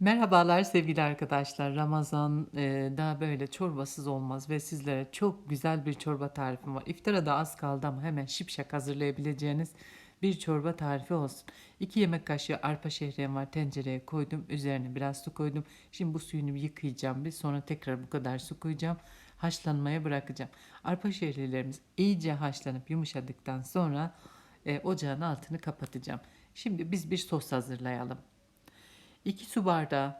Merhabalar sevgili arkadaşlar. Ramazan daha böyle çorbasız olmaz ve sizlere çok güzel bir çorba tarifim var. İftara da az kaldı ama hemen şipşak hazırlayabileceğiniz bir çorba tarifi olsun. 2 yemek kaşığı arpa şehriyem var tencereye koydum. Üzerine biraz su koydum. Şimdi bu suyunu yıkayacağım bir sonra tekrar bu kadar su koyacağım. Haşlanmaya bırakacağım. Arpa şehriyelerimiz iyice haşlanıp yumuşadıktan sonra e, ocağın altını kapatacağım. Şimdi biz bir sos hazırlayalım. 2 su bardağı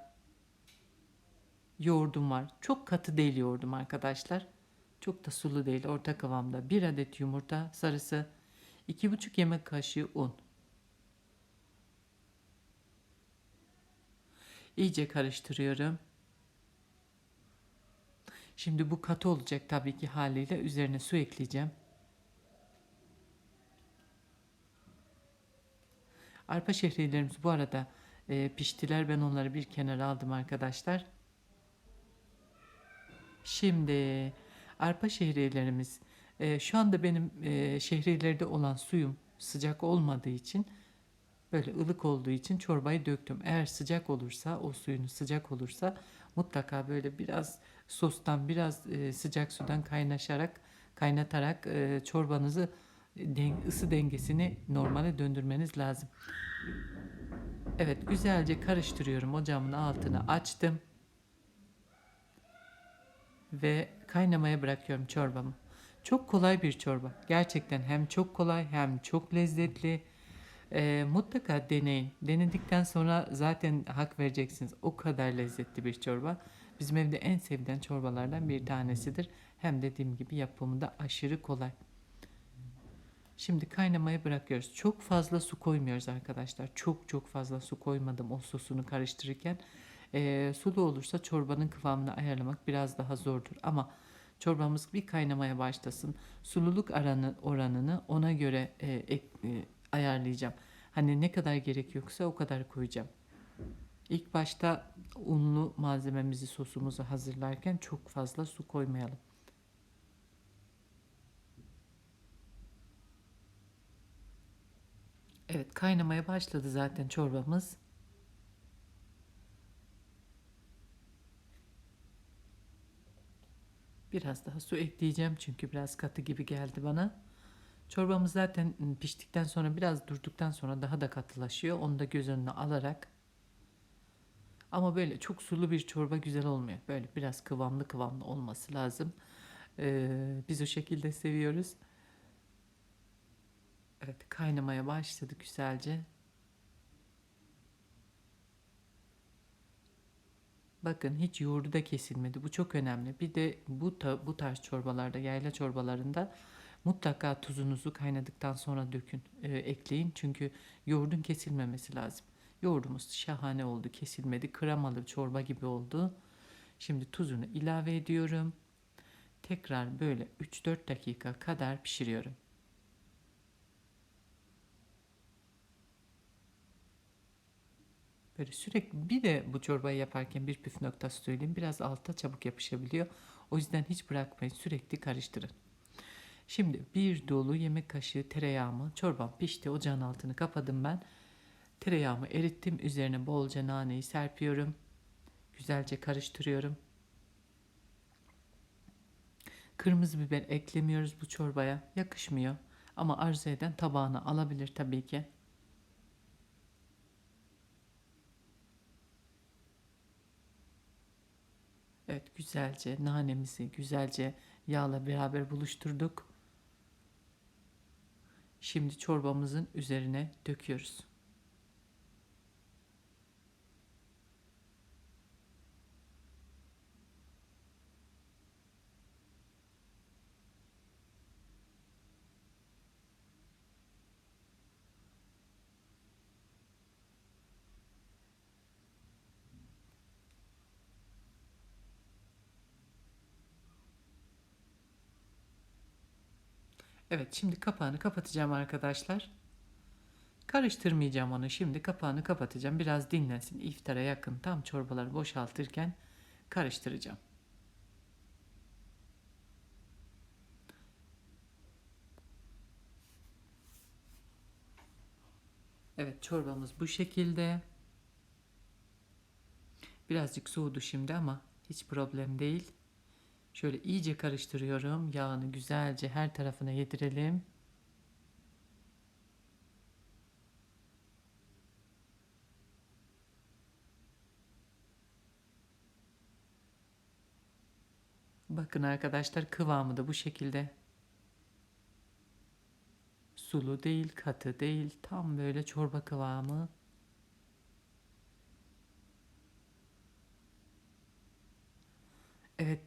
yoğurdum var. Çok katı değil yoğurdum arkadaşlar. Çok da sulu değil orta kıvamda. 1 adet yumurta sarısı. 2,5 yemek kaşığı un. İyice karıştırıyorum. Şimdi bu katı olacak tabii ki haliyle üzerine su ekleyeceğim. Arpa şehriyelerimiz bu arada e, piştiler. Ben onları bir kenara aldım arkadaşlar. Şimdi arpa şehriyelerimiz e, şu anda benim e, şehriyelerde olan suyum sıcak olmadığı için böyle ılık olduğu için çorbayı döktüm. Eğer sıcak olursa o suyunuz sıcak olursa mutlaka böyle biraz sostan biraz e, sıcak sudan kaynaşarak kaynatarak e, çorbanızı den, ısı dengesini normale döndürmeniz lazım. Evet güzelce karıştırıyorum. Ocağımın altını açtım. Ve kaynamaya bırakıyorum çorbamı. Çok kolay bir çorba. Gerçekten hem çok kolay hem çok lezzetli. Ee, mutlaka deneyin. Denedikten sonra zaten hak vereceksiniz. O kadar lezzetli bir çorba. Bizim evde en sevilen çorbalardan bir tanesidir. Hem dediğim gibi yapımı da aşırı kolay. Şimdi kaynamaya bırakıyoruz. Çok fazla su koymuyoruz arkadaşlar. Çok çok fazla su koymadım o sosunu karıştırırken. Ee, sulu olursa çorbanın kıvamını ayarlamak biraz daha zordur. Ama çorbamız bir kaynamaya başlasın. Sululuk oranı, oranını ona göre e, e, ayarlayacağım. Hani ne kadar gerekiyorsa o kadar koyacağım. İlk başta unlu malzememizi sosumuzu hazırlarken çok fazla su koymayalım. Evet kaynamaya başladı zaten çorbamız. Biraz daha su ekleyeceğim çünkü biraz katı gibi geldi bana. Çorbamız zaten piştikten sonra biraz durduktan sonra daha da katılaşıyor. Onu da göz önüne alarak. Ama böyle çok sulu bir çorba güzel olmuyor. Böyle biraz kıvamlı kıvamlı olması lazım. Ee, biz o şekilde seviyoruz. Evet kaynamaya başladı güzelce. Bakın hiç yoğurdu da kesilmedi. Bu çok önemli. Bir de bu ta, bu tarz çorbalarda, yayla çorbalarında mutlaka tuzunuzu kaynadıktan sonra dökün, e, ekleyin. Çünkü yoğurdun kesilmemesi lazım. Yoğurdumuz şahane oldu, kesilmedi. Kremalı çorba gibi oldu. Şimdi tuzunu ilave ediyorum. Tekrar böyle 3-4 dakika kadar pişiriyorum. Böyle sürekli bir de bu çorbayı yaparken bir püf noktası söyleyeyim. Biraz alta çabuk yapışabiliyor. O yüzden hiç bırakmayın. Sürekli karıştırın. Şimdi bir dolu yemek kaşığı tereyağımı çorbam pişti. Ocağın altını kapadım ben. Tereyağımı erittim. Üzerine bolca naneyi serpiyorum. Güzelce karıştırıyorum. Kırmızı biber eklemiyoruz bu çorbaya. Yakışmıyor. Ama arzu eden tabağına alabilir tabii ki. Evet güzelce nanemizi güzelce yağla beraber buluşturduk. Şimdi çorbamızın üzerine döküyoruz. Evet şimdi kapağını kapatacağım arkadaşlar. Karıştırmayacağım onu şimdi kapağını kapatacağım. Biraz dinlensin iftara yakın tam çorbaları boşaltırken karıştıracağım. Evet çorbamız bu şekilde. Birazcık soğudu şimdi ama hiç problem değil. Şöyle iyice karıştırıyorum. Yağını güzelce her tarafına yedirelim. Bakın arkadaşlar kıvamı da bu şekilde. Sulu değil, katı değil. Tam böyle çorba kıvamı. Evet,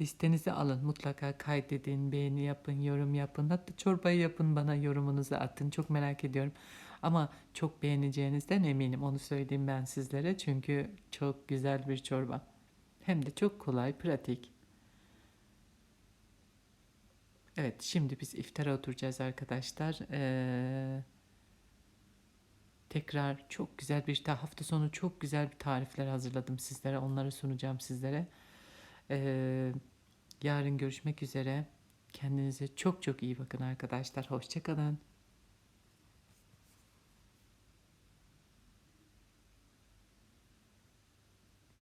listenizi alın. Mutlaka kaydedin, beğeni yapın, yorum yapın. Hatta çorbayı yapın bana yorumunuzu atın. Çok merak ediyorum. Ama çok beğeneceğinizden eminim. Onu söyleyeyim ben sizlere. Çünkü çok güzel bir çorba. Hem de çok kolay, pratik. Evet, şimdi biz iftara oturacağız arkadaşlar. Ee, tekrar çok güzel bir ta hafta sonu çok güzel bir tarifler hazırladım sizlere. Onları sunacağım sizlere. Ee, yarın görüşmek üzere. Kendinize çok çok iyi bakın arkadaşlar. Hoşçakalın.